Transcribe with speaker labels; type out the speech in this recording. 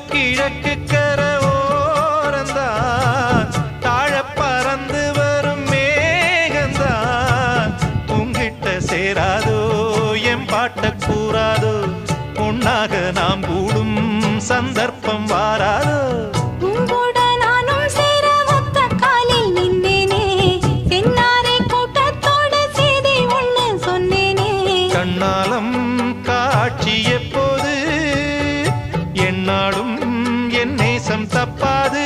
Speaker 1: கிழக்கு கர ஓரந்தான் தாழ பறந்து வரும் மேகந்தான். உங்கிட்ட சேராதோ என் பாட்ட கூறாதோ உன்னாக நாம் கூடும் சந்தர்ப்பம் வாராதோ.
Speaker 2: உங்கூட நானும்
Speaker 1: எந்நாளும் என் நேசம் தப்பாது.